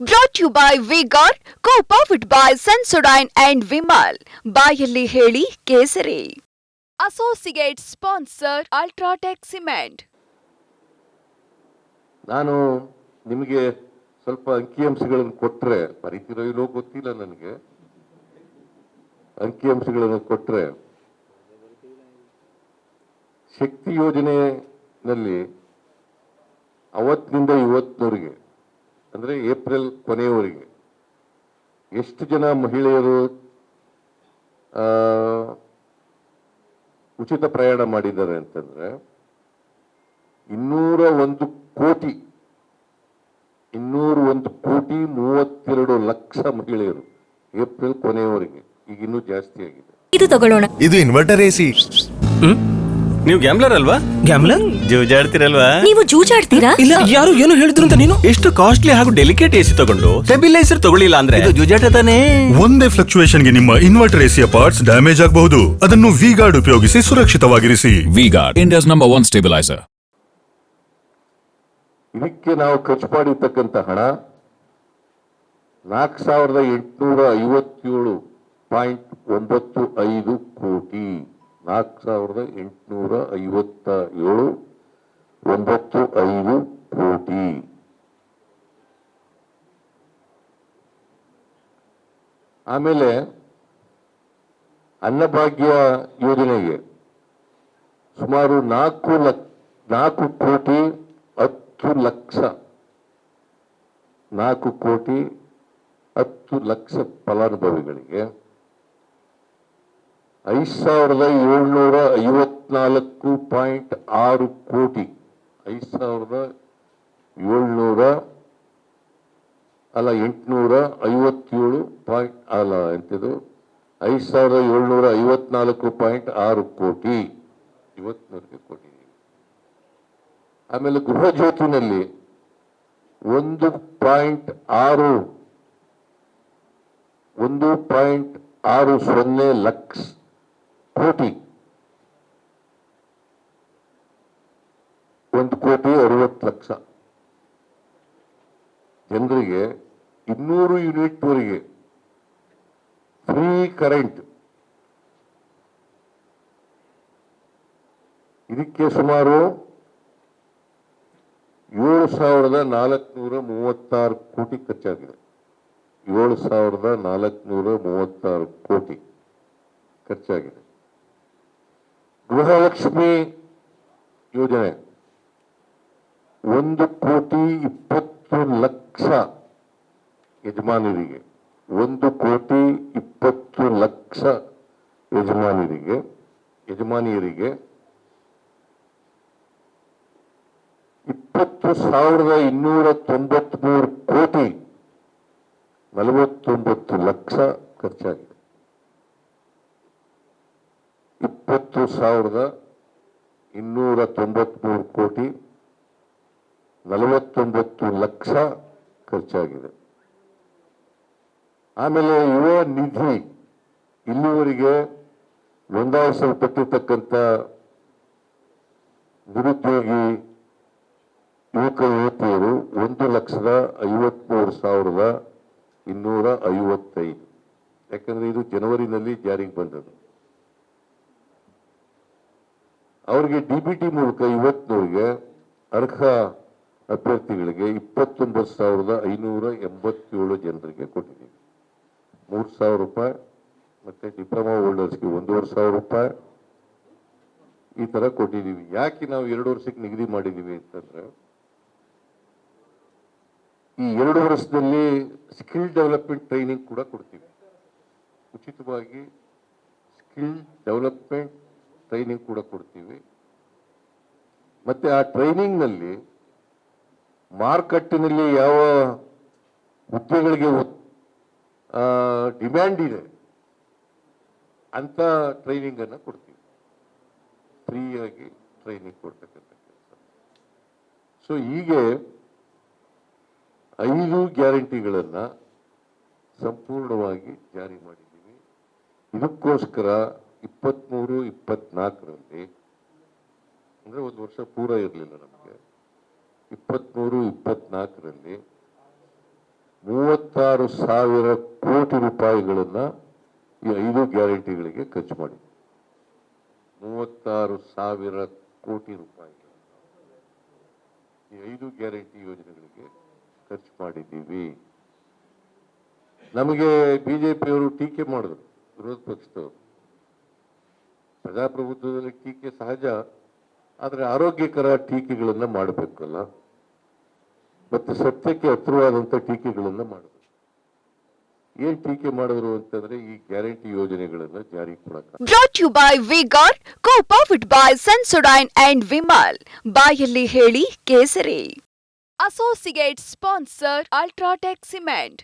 Brought you by V Guard co powered by Sensodyne and Vimal ಬಾಯಲ್ಲಿ ಹೇಳಿ ಕೇಸರಿ. Associate sponsor UltraTech cement ನಾನು ನಿಮಗೆ ಸ್ವಲ್ಪ ಅಂಕಿಅಂಶಗಳನ್ನು ಕೊಟ್ಟರೆ ಬರೀತಿರೋ ಇಲ್ಲೋ ಗೊತ್ತಿಲ್ಲ ನನಗೆ. ಅಂಕಿಅಂಶಗಳನ್ನು ಕೊಟ್ಟರೆ ಶಕ್ತಿ ಯೋಜನೆಯಲ್ಲಿ ಅವತ್ತಿನಿಂದ ಇವತ್ತಿನವರೆಗೆ ಅಂದರೆ ಏಪ್ರಿಲ್ ಕೊನೆಯವರೆಗೆ. ಎಷ್ಟು ಜನ ಮಹಿಳೆಯರು ಆ, ಉಚಿತ ಪ್ರಯಾಣ ಮಾಡಿದ್ದಾರೆ ಅಂತಂದ್ರೆ ಇನ್ನೂರ ಒಂದು ಕೋಟಿ ಇನ್ನೂರ ಒಂದು ಕೋಟಿ ಮೂವತ್ತೆರಡು ಲಕ್ಷ ಮಹಿಳೆಯರು ಏಪ್ರಿಲ್ ಕೊನೆಯವರೆಗೆ. ಈಗ ಇನ್ನೂ ಜಾಸ್ತಿ ಆಗಿದೆ. ಇದು ತಗೊಳ್ಳೋಣ. ಇದು ಇನ್ವರ್ಟರ್ ಎಸಿ ನೀವು ಗ್ಯಾಮ್ಲರ್ ಅಲ್ವಾ? ಗ್ಯಾಮ್ಲರ್ ಜೂಜಾಡ್ತಿರಲ್ವಾ? ನೀವು ಜೂಜಾಡ್ತೀರಾ? ಇಲ್ಲ ಯಾರು ಏನು ಹೇಳಿದ್ರು ಅಂತ ನೀನು? ಎಷ್ಟು ಕಾಸ್ಟ್ಲಿ ಹಾಗೂ ಡೆಲಿಕೇಟ್ ಎಸಿ ತಗೊಂಡು ಸ್ಟೆಬಿಲೈಸರ್ ತಗೊಳ್ಳಿಲ್ಲ ಅಂದ್ರೆ? ಇದು ಜೂಜಾಟ ತಾನೇ? ಒಂದೇ ಫ್ಲಕ್ಚುಯೇಷನ್ಗೆ ನಿಮ್ಮ ಇನ್ವರ್ಟರ್ ಎಸಿಯ ಪಾರ್ಟ್ಸ್ ಡ್ಯಾಮೇಜ್ ಆಗಬಹುದು. ಅದನ್ನು ವಿ ಗಾರ್ಡ್ ಉಪಯೋಗಿಸಿ ಸುರಕ್ಷಿತವಾಗಿರಿಸಿ. V Guard India's number one stabiliser ಇದಕ್ಕೆ ನಾವು ಖರ್ಚು ಮಾಡಿರ್ತಕ್ಕಂಥ ಹಣ ನಾಲ್ಕು ಸಾವಿರದ ಎಂಟುನೂರ ಐವತ್ತೇಳು ಪಾಯಿಂಟ್ ಒಂಬತ್ತು ಐದು ಕೋಟಿ. ನಾಲ್ಕು ಸಾವಿರದ ಎಂಟುನೂರ ಐವತ್ತ ಏಳು ಒಂಬತ್ತು ಐದು ಕೋಟಿ. ಆಮೇಲೆ ಅನ್ನಭಾಗ್ಯ ಯೋಜನೆಗೆ ಸುಮಾರು ನಾಲ್ಕು ಲಕ್ಷ ನಾಲ್ಕು ಕೋಟಿ ಹತ್ತು ಲಕ್ಷ, ನಾಲ್ಕು ಕೋಟಿ ಹತ್ತು ಲಕ್ಷ ಫಲಾನುಭವಿಗಳಿಗೆ ಐದು ಸಾವಿರದ ಏಳ್ನೂರ ಐವತ್ನಾಲ್ಕು ಪಾಯಿಂಟ್ ಆರು ಕೋಟಿ. ಐದು ಸಾವಿರದ ಏಳ್ನೂರ ಅಲ್ಲ, ಎಂಟುನೂರ ಐವತ್ತೇಳು ಪಾಯಿಂಟ್ ಅಲ್ಲ, ಎಂತಿದು? ಐದು ಸಾವಿರದ ಏಳ್ನೂರ ಐವತ್ನಾಲ್ಕು ಪಾಯಿಂಟ್ ಆರು ಕೋಟಿ. ಇವತ್ತಿನವರೆಗೆ ಕೋಟಿ. ಆಮೇಲೆ ಗೃಹ ಜ್ಯೋತಿನಲ್ಲಿ ಒಂದು ಪಾಯಿಂಟ್ ಆರು, ಒಂದು ಪಾಯಿಂಟ್ ಆರು ಸೊನ್ನೆ ಲಕ್ಷ ಕೋಟಿ. ಒಂದು ಕೋಟಿ ಅರವತ್ತು ಲಕ್ಷ. ಜನರಿಗೆ ಇನ್ನೂರು ಯೂನಿಟ್ವರೆಗೆ ಫ್ರೀ ಕರೆಂಟ್. ಇದಕ್ಕೆ ಸುಮಾರು ಏಳು ಸಾವಿರದ ನಾಲ್ಕುನೂರ ಮೂವತ್ತಾರು ಕೋಟಿ ಖರ್ಚಾಗಿದೆ. ಏಳು ಸಾವಿರದ ನಾಲ್ಕುನೂರ ಮೂವತ್ತಾರು ಕೋಟಿ ಖರ್ಚಾಗಿದೆ. ಗೃಹಲಕ್ಷ್ಮಿ ಯೋಜನೆ. ಒಂದು ಕೋಟಿ ಇಪ್ಪತ್ತು ಲಕ್ಷ ಯಜಮಾನರಿಗೆ, ಒಂದು ಕೋಟಿ ಇಪ್ಪತ್ತು ಲಕ್ಷ ಯಜಮಾನರಿಗೆ, ಯಜಮಾನಿಯರಿಗೆ ಇಪ್ಪತ್ತು ಸಾವಿರದ ಇನ್ನೂರ ತೊಂಬತ್ಮೂರು ಕೋಟಿ ನಲವತ್ತೊಂಬತ್ತು ಲಕ್ಷ ಖರ್ಚಾಗಿದೆ. ಇಪ್ಪತ್ತು ಸಾವಿರದ ಇನ್ನೂರ ತೊಂಬತ್ಮೂರು ಕೋಟಿ ನಲವತ್ತೊಂಬತ್ತು ಲಕ್ಷ ಖರ್ಚಾಗಿದೆ. ಆಮೇಲೆ ಯುವ ನಿಧಿ, ಇಲ್ಲಿವರೆಗೆ ನೋಂದಾಯಿಸಲ್ಪಟ್ಟಿರ್ತಕ್ಕಂಥ ನಿರುದ್ಯೋಗಿ ಯುವಕ ಯುವತಿಯರು ಒಂದು ಲಕ್ಷದ ಐವತ್ಮೂರು ಸಾವಿರದ ಇನ್ನೂರ ಐವತ್ತೈದು. ಯಾಕಂದ್ರೆ ಇದು ಜನವರಿನಲ್ಲಿ ಜಾರಿಗೆ ಬಂದದ್ದು. ಅವರಿಗೆ ಡಿ ಬಿ ಟಿ ಮೂಲಕ ಇವತ್ತಿನವರಿಗೆ ಅರ್ಹ ಅಭ್ಯರ್ಥಿಗಳಿಗೆ ಇಪ್ಪತ್ತೊಂಬತ್ತು ಸಾವಿರದ ಐನೂರ ಎಂಬತ್ತೇಳು ಜನರಿಗೆ ಕೊಟ್ಟಿದ್ದೀವಿ. ಮೂರು ಸಾವಿರ ರೂಪಾಯಿ, ಮತ್ತೆ ಡಿಪ್ಲೊಮಾ ಹೋಲ್ಡರ್ಸ್ಗೆ ಒಂದೂವರೆ ಸಾವಿರ ರೂಪಾಯಿ ಈ ತರ ಕೊಟ್ಟಿದ್ದೀವಿ. ಯಾಕೆ ನಾವು ಎರಡು ವರ್ಷಕ್ಕೆ ನಿಗದಿ ಮಾಡಿದ್ದೀವಿ ಅಂತಂದ್ರೆ, ಈ ಎರಡು ವರ್ಷದಲ್ಲಿ ಸ್ಕಿಲ್ ಡೆವಲಪ್ಮೆಂಟ್ ಟ್ರೈನಿಂಗ್ ಕೂಡ ಕೊಡ್ತೀವಿ. ಉಚಿತವಾಗಿ ಸ್ಕಿಲ್ ಡೆವಲಪ್ಮೆಂಟ್ ಟ್ರೈನಿಂಗ್ ಕೂಡ ಕೊಡ್ತೀವಿ. ಮತ್ತೆ ಆ ಟ್ರೈನಿಂಗ್ನಲ್ಲಿ ಮಾರುಕಟ್ಟೆನಲ್ಲಿ ಯಾವ ಹುದ್ದೆಗಳಿಗೆ ಡಿಮ್ಯಾಂಡ್ ಇದೆ, ಅಂತ ಟ್ರೈನಿಂಗ್ ಅನ್ನು ಕೊಡ್ತೀವಿ. ಫ್ರೀಯಾಗಿ ಟ್ರೈನಿಂಗ್ ಕೊಡ್ತಕ್ಕಂಥ ಕೆಲಸ. ಸೊ ಹೀಗೆ ಐದು ಗ್ಯಾರಂಟಿಗಳನ್ನ ಸಂಪೂರ್ಣವಾಗಿ ಜಾರಿ ಮಾಡಿದ್ದೀವಿ. ಇದಕ್ಕೋಸ್ಕರ ಇಪ್ಪತ್ತ್ಮೂರು ಇಪ್ಪತ್ನಾಲ್ಕರಲ್ಲಿ, ಅಂದರೆ ಒಂದು ವರ್ಷ ಪೂರ ಇರಲಿಲ್ಲ ನಮಗೆ. ಇಪ್ಪತ್ತ್ಮೂರು ಇಪ್ಪತ್ನಾಲ್ಕರಲ್ಲಿ ಮೂವತ್ತಾರು ಸಾವಿರ ಕೋಟಿ ರೂಪಾಯಿಗಳನ್ನು ಈ ಐದು ಗ್ಯಾರಂಟಿಗಳಿಗೆ ಖರ್ಚು ಮಾಡಿ ಮೂವತ್ತಾರು ಸಾವಿರ ಕೋಟಿ ರೂಪಾಯಿ ಈ ಐದು ಗ್ಯಾರಂಟಿ ಯೋಜನೆಗಳಿಗೆ ಖರ್ಚು ಮಾಡಿದ್ದೀವಿ. ನಮಗೆ ಬಿಜೆಪಿಯವರು ಟೀಕೆ ಮಾಡಿದ್ರು, ವಿರೋಧ ಪಕ್ಷದವರು. ಪ್ರಜಾಪ್ರಭುತ್ವದಲ್ಲಿ ಟೀಕೆ ಸಹಜ. ಆದರೆ ಆರೋಗ್ಯಕರ ಟೀಕೆಗಳನ್ನ ಮಾಡಬೇಕಲ್ಲ. ಮತ್ತೆ ಸತ್ಯಕ್ಕೆ ಹತ್ರವಾದಂಥ ಟೀಕೆಗಳನ್ನ ಮಾಡಬೇಕು. ಏನ್ ಟೀಕೆ ಮಾಡಿದ್ರು ಅಂತಂದ್ರೆ ಈ ಗ್ಯಾರಂಟಿ ಯೋಜನೆಗಳನ್ನ ಜಾರಿ brought you by V Guard co powered by Sensodyne and Vimal ಬಾಯಲ್ಲಿ ಹೇಳಿ ಕೇಸರಿ. Associate sponsor UltraTech cement